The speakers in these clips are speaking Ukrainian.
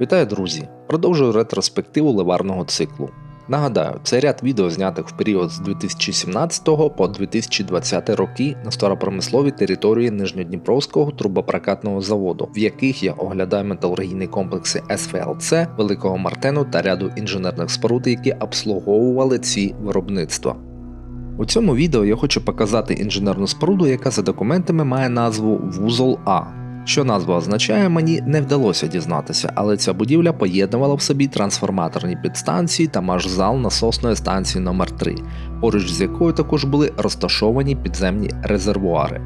Вітаю, друзі! Продовжую ретроспективу ливарного циклу. Нагадаю, це ряд відео знятих в період з 2017 по 2020 роки на старопромисловій території Нижньодніпровського трубопрокатного заводу, в яких я оглядаю металургійні комплекси СВЛЦ, Великого Мартену та ряду інженерних споруд, які обслуговували ці виробництва. У цьому відео я хочу показати інженерну споруду, яка за документами має назву Вузол А. Що назва означає, мені не вдалося дізнатися, але ця будівля поєднувала в собі трансформаторні підстанції та машзал насосної станції номер 3 поруч з якою також були розташовані підземні резервуари.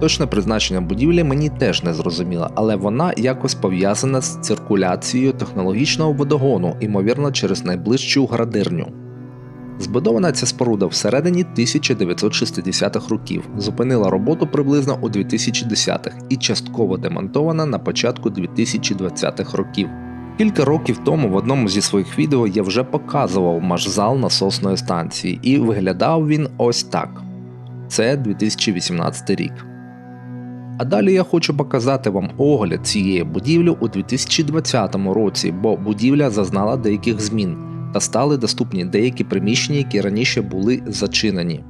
Точне призначення будівлі мені теж не зрозуміло, але вона якось пов'язана з циркуляцією технологічного водогону, ймовірно, через найближчу градирню. Збудована ця споруда всередині 1960-х років, зупинила роботу приблизно у 2010-х і частково демонтована на початку 2020-х років. Кілька років тому в одному зі своїх відео я вже показував машзал насосної станції, і виглядав він ось так. Це 2018 рік. А далі я хочу показати вам огляд цієї будівлі у 2020 році, бо будівля зазнала деяких змін та стали доступні деякі приміщення, які раніше були зачинені.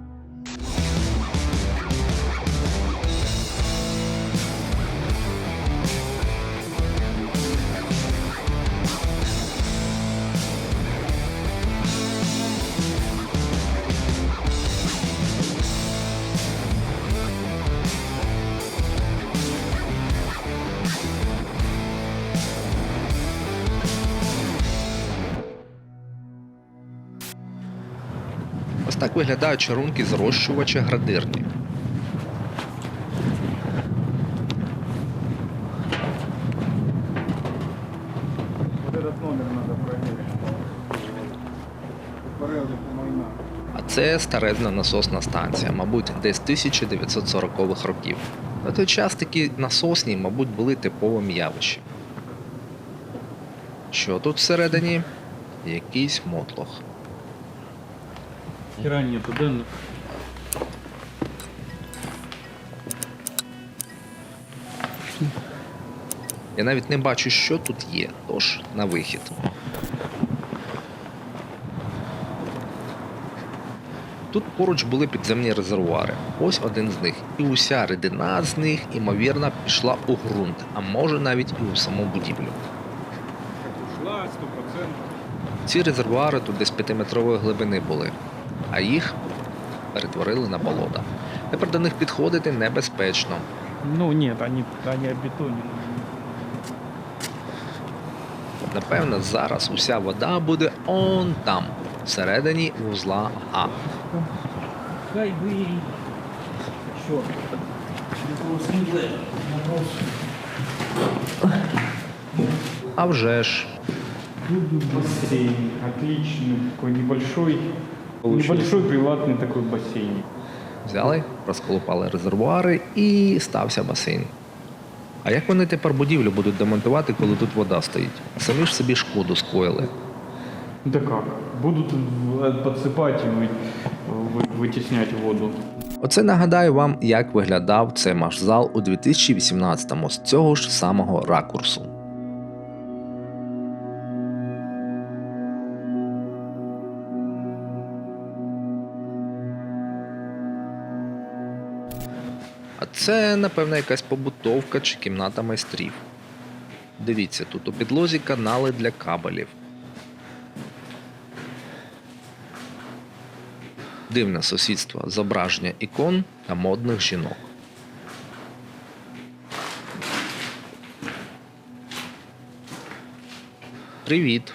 Виглядають чарунки зрощувача градирні. А це старезна насосна станція, мабуть, десь 1940-х років. На той час такі насосні, мабуть, були типовим явищем. Що тут всередині? Якийсь мотлох. Хера нету, да? ну, Я навіть не бачу, що тут є, тож на вихід. Тут поруч були підземні резервуари. Ось один з них. І уся рідина з них, ймовірно, пішла у ґрунт, а може навіть і у саму будівлю. Как ушла, 100%. Ці резервуари тут десь 5-метрової глибини були, а їх перетворили на болота. Тепер до них підходити небезпечно. Ну нет, они, они обетонены. Напевно, зараз уся вода буде он там, всередині вузла А. Хай бы... Черт. А вже ж. Бассейн. Отличный. Такой небольшой. Получился. Небольшой приватный такой бассейн. Взяли, розколупали резервуари і стався басейн. А як вони тепер будівлю будуть демонтувати, коли тут вода стоїть? Самі ж собі шкоду скоїли. Да как? Будут в- подсыпать и вы, вы- вытеснять воду. Оце нагадаю вам, як виглядав цей машзал у 2018-му з цього ж самого ракурсу. Це, напевно, якась побутовка чи кімната майстрів. Дивіться, тут у підлозі канали для кабелів. Дивне сусідство зображення ікон та модних жінок. Привіт.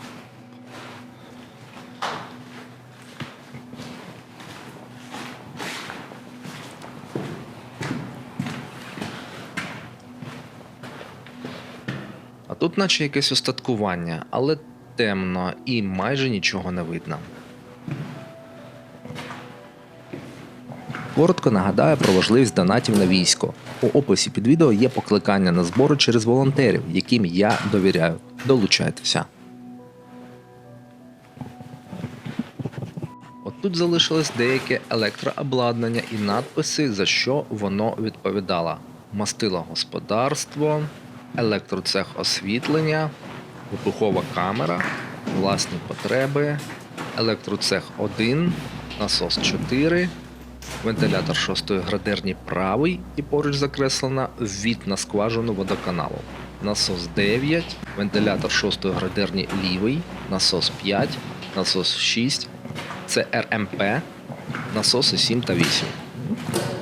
Наче якесь устаткування, але темно і майже нічого не видно. Коротко нагадаю про важливість донатів на військо. У описі під відео є покликання на збори через волонтерів, яким я довіряю. Долучайтеся. От тут залишилось деяке електрообладнання і надписи, за що воно відповідало: мастило господарство, електроцех освітлення, вибухова камера, власні потреби, електроцех 1, насос 4, вентилятор 6 градерні правий і поруч закреслена ввід на скважину водоканалу. Насос 9, вентилятор 6 градерні лівий, насос 5, насос 6, це РМП, насоси 7 та 8.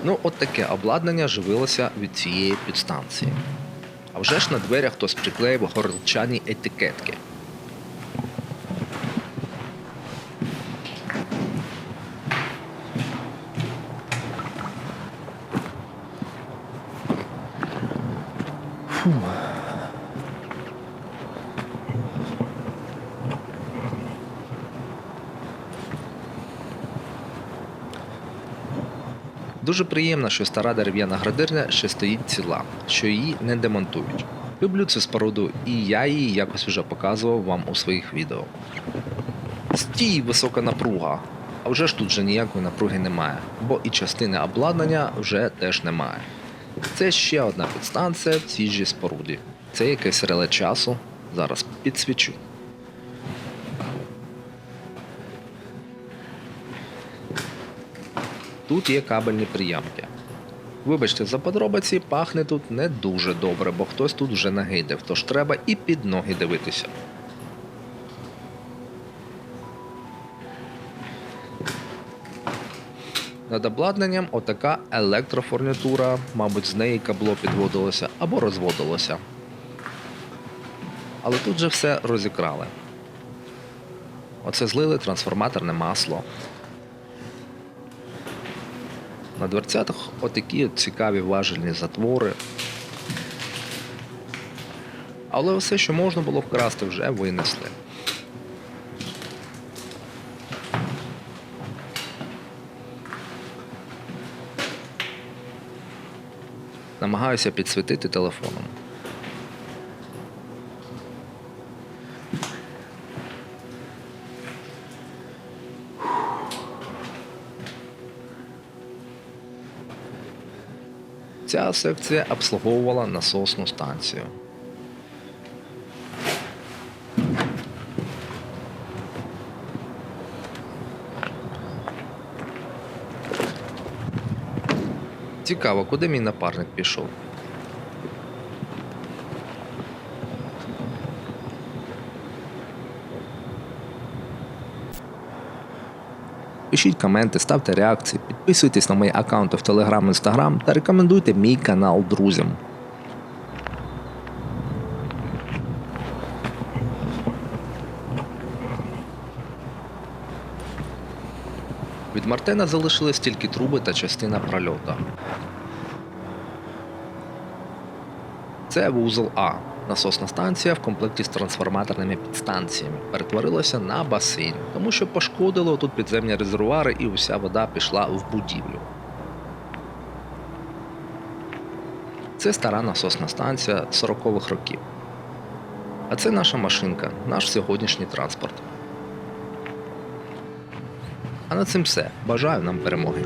Ну, от таке обладнання живилося від цієї підстанції. А вже ж на дверях хтось приклеїв горлчані етикетки. Дуже приємно, що стара дерев'яна градирня ще стоїть ціла, що її не демонтують. Люблю цю споруду, і я її якось вже показував вам у своїх відео. Стій, висока напруга. А вже ж тут вже ніякої напруги немає, бо і частини обладнання вже теж немає. Це ще одна підстанція в цій же споруді. Це якесь реле часу. Зараз підсвічу. Тут є кабельні приямки. Вибачте, за подробиці пахне тут не дуже добре, бо хтось тут вже нагидив, тож треба і під ноги дивитися. Над обладнанням отака електрофурнітура, мабуть, з неї кабло підводилося або розводилося. Але тут же все розікрали. Оце злили трансформаторне масло. На дверцятах отакі цікаві важельні затвори. Але все, що можна було вкрасти, вже винесли. Намагаюся підсвітити телефоном. Ця секція обслуговувала насосну станцію. Цікаво, куди мій напарник пішов. Пишіть коменти, ставте реакції, підписуйтесь на мої аккаунти в Telegram, Instagram та рекомендуйте мій канал друзям. Від Мартена залишились тільки труби та частина прольота. Це вузол А. Насосна станція в комплекті з трансформаторними підстанціями перетворилася на басейн, тому що пошкодило тут підземні резервуари і уся вода пішла в будівлю. Це стара насосна станція 40-х років. А це наша машинка, наш сьогоднішній транспорт. А на цим все. Бажаю нам перемоги.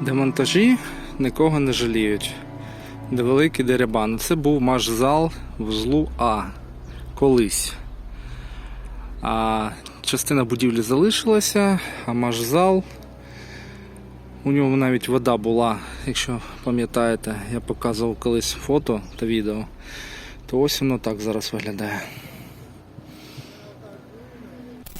Демонтажі нікого не жаліють. Де великий деребан. Це був машзал вузлу А колись. А частина будівлі залишилася, а машзал. У нього навіть вода була, якщо пам'ятаєте, я показував колись фото та відео. То ось воно так зараз виглядає.